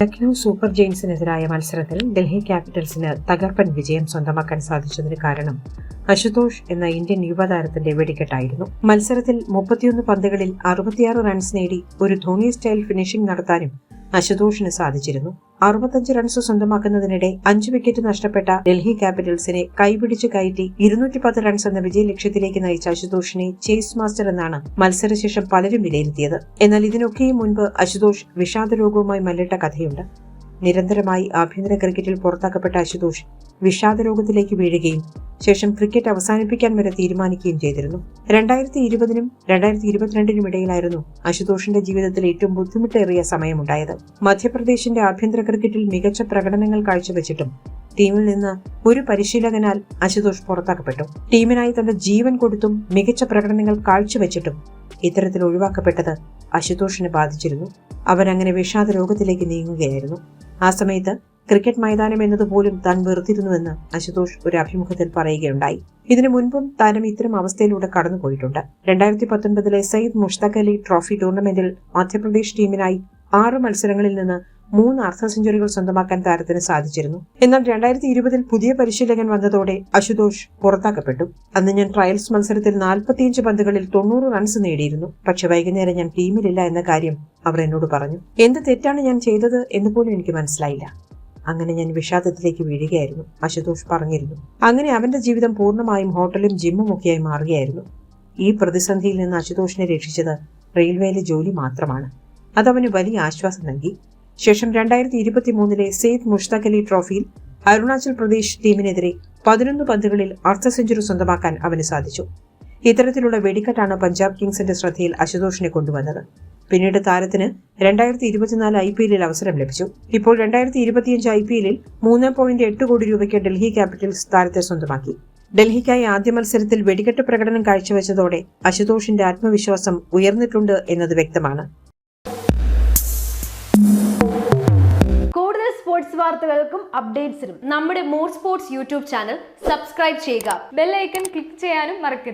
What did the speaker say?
Lucknow super ജെയിൻസിനെതിരായ മത്സരത്തിൽ ഡൽഹി ക്യാപിറ്റൽസിന് തകർപ്പൻ വിജയം സ്വന്തമാക്കാൻ സാധിച്ചതിന് കാരണം അശുതോഷ് എന്ന ഇന്ത്യൻ യുവതാരത്തിന്റെ വെടിക്കെട്ടായിരുന്നു. മത്സരത്തിൽ മുപ്പത്തിയൊന്ന് പന്തുകളിൽ അറുപത്തിയാറ് റൺസ് നേടി ഒരു ധോണി സ്റ്റൈൽ ഫിനിഷിംഗ് നടത്താനും അശുതോഷിന് സാധിച്ചിരുന്നു. അറുപത്തഞ്ച് റൺസ് സ്വന്തമാക്കുന്നതിനിടെ അഞ്ച് വിക്കറ്റ് നഷ്ടപ്പെട്ട ഡൽഹി ക്യാപിറ്റൽസിനെ കൈപിടിച്ച് കയറ്റി ഇരുന്നൂറ്റി പത്ത് റൺസ് എന്ന വിജയ ലക്ഷ്യത്തിലേക്ക് നയിച്ച അശുതോഷിനെ ചേസ് മാസ്റ്റർ എന്നാണ് മത്സരശേഷം പലരും വിലയിരുത്തിയത്. എന്നാൽ ഇതിനൊക്കെയും മുൻപ് അശുതോഷ് വിഷാദരോഗവുമായി മല്ലിട്ട കഥയുണ്ട്. നിരന്തരമായി ആഭ്യന്തര ക്രിക്കറ്റിൽ പുറത്താക്കപ്പെട്ട അശുതോഷ് വിഷാദരോഗത്തിലേക്ക് വീഴുകയും ശേഷം ക്രിക്കറ്റ് അവസാനിപ്പിക്കാൻ വരെ തീരുമാനിക്കുകയും ചെയ്തിരുന്നു. രണ്ടായിരത്തി ഇരുപതിനും രണ്ടായിരത്തി ഇരുപത്തിരണ്ടിനും ഇടയിലായിരുന്നു അശുതോഷിന്റെ ജീവിതത്തിൽ ഏറ്റവും ബുദ്ധിമുട്ടേറിയ സമയമുണ്ടായത്. മധ്യപ്രദേശിന്റെ ആഭ്യന്തര ക്രിക്കറ്റിൽ മികച്ച പ്രകടനങ്ങൾ കാഴ്ചവെച്ചിട്ടും ടീമിൽ നിന്ന് ഒരു പരിശീലകനാൽ അശുതോഷ് പുറത്താക്കപ്പെട്ടു. ടീമിനായി തന്റെ ജീവൻ കൊടുത്തും മികച്ച പ്രകടനങ്ങൾ കാഴ്ചവെച്ചിട്ടും ഇത്തരത്തിൽ ഒഴിവാക്കപ്പെട്ടത് അശുതോഷിനെ ബാധിച്ചിരുന്നു. അവൻ അങ്ങനെ വിഷാദ രോഗത്തിലേക്ക് നീങ്ങുകയായിരുന്നു. ആ സമയത്ത് ക്രിക്കറ്റ് മൈതാനം എന്നതുപോലും താൻ വെറുത്തിരുന്നുവെന്ന് അശുതോഷ് ഒരു അഭിമുഖത്തിൽ പറയുകയുണ്ടായി. ഇതിനു മുൻപും താരം ഇത്തരം അവസ്ഥയിലൂടെ കടന്നുപോയിട്ടുണ്ട്. രണ്ടായിരത്തി പത്തൊൻപതിലെ സയ്യിദ് മുഷ്തഖ് അലി ട്രോഫി ടൂർണമെന്റിൽ മധ്യപ്രദേശ് ടീമിനായി ആറ് മത്സരങ്ങളിൽ നിന്ന് മൂന്ന് അർദ്ധ സെഞ്ചുറികൾ സ്വന്തമാക്കാൻ താരത്തിന് സാധിച്ചിരുന്നു. എന്നാൽ രണ്ടായിരത്തി ഇരുപതിൽ പുതിയ പരിശീലകൻ വന്നതോടെ അശുതോഷ് പുറത്താക്കപ്പെട്ടു. അന്ന് ഞാൻ ട്രയൽസ് മത്സരത്തിൽ നാൽപ്പത്തിയഞ്ച് പന്തുകളിൽ തൊണ്ണൂറ് റൺസ് നേടിയിരുന്നു. പക്ഷെ വൈകുന്നേരം ഞാൻ ടീമിലില്ല എന്ന കാര്യം അവർ എന്നോട് പറഞ്ഞു. എന്ത് തെറ്റാണ് ഞാൻ ചെയ്തത് എന്ന് പോലും എനിക്ക് മനസ്സിലായില്ല. അങ്ങനെ ഞാൻ വിഷാദത്തിലേക്ക് വീഴുകയായിരുന്നു അശുതോഷ് പറഞ്ഞിരുന്നു. അങ്ങനെ അവന്റെ ജീവിതം പൂർണമായും ഹോട്ടലും ജിമ്മും ഒക്കെയായി മാറുകയായിരുന്നു. ഈ പ്രതിസന്ധിയിൽ നിന്ന് അശുതോഷിനെ രക്ഷിച്ചത് റെയിൽവേയിലെ ജോലി മാത്രമാണ്. അതവന് വലിയ ആശ്വാസം നൽകി. ശേഷം രണ്ടായിരത്തി ഇരുപത്തി മൂന്നിലെ സെയ്ദ് മുഷ്താഖ് അലി ട്രോഫിയിൽ അരുണാചൽ പ്രദേശ് ടീമിനെതിരെ പതിനൊന്ന് പന്തുകളിൽ അർദ്ധ സെഞ്ചുറി സ്വന്തമാക്കാൻ അവന് സാധിച്ചു. ഇത്തരത്തിലുള്ള വെടിക്കെട്ടാണ് പഞ്ചാബ് കിങ്സിന്റെ ശ്രദ്ധയിൽ അശുതോഷിനെ കൊണ്ടുവന്നത്. പിന്നീട് താരത്തിന് രണ്ടായിരത്തി ഇരുപത്തിനാല് ഐ പി എല്ലിൽ അവസരം ലഭിച്ചു. ഇപ്പോൾ രണ്ടായിരത്തി ഇരുപത്തിയഞ്ച് ഐ പി എല്ലിൽ മൂന്ന് പോയിന്റ് എട്ട് കോടി രൂപയ്ക്ക് ഡൽഹി ക്യാപിറ്റൽസ് താരത്തെ സ്വന്തമാക്കി. ഡൽഹിക്കായി ആദ്യ മത്സരത്തിൽ വെടിക്കെട്ട് പ്രകടനം കാഴ്ചവെച്ചതോടെ അശുതോഷിന്റെ ആത്മവിശ്വാസം ഉയർന്നിട്ടുണ്ട് എന്നത് വ്യക്തമാണ്. കൂടുതൽ സ്പോർട്സ് വാർത്തകൾക്കും അപ്ഡേറ്റ്സിനും നമ്മുടെ more sports YouTube channel subscribe ചെയ്യുക. ബെല്ലൈക്കൺ ക്ലിക്ക് ചെയ്യാനും മറക്കരുത്.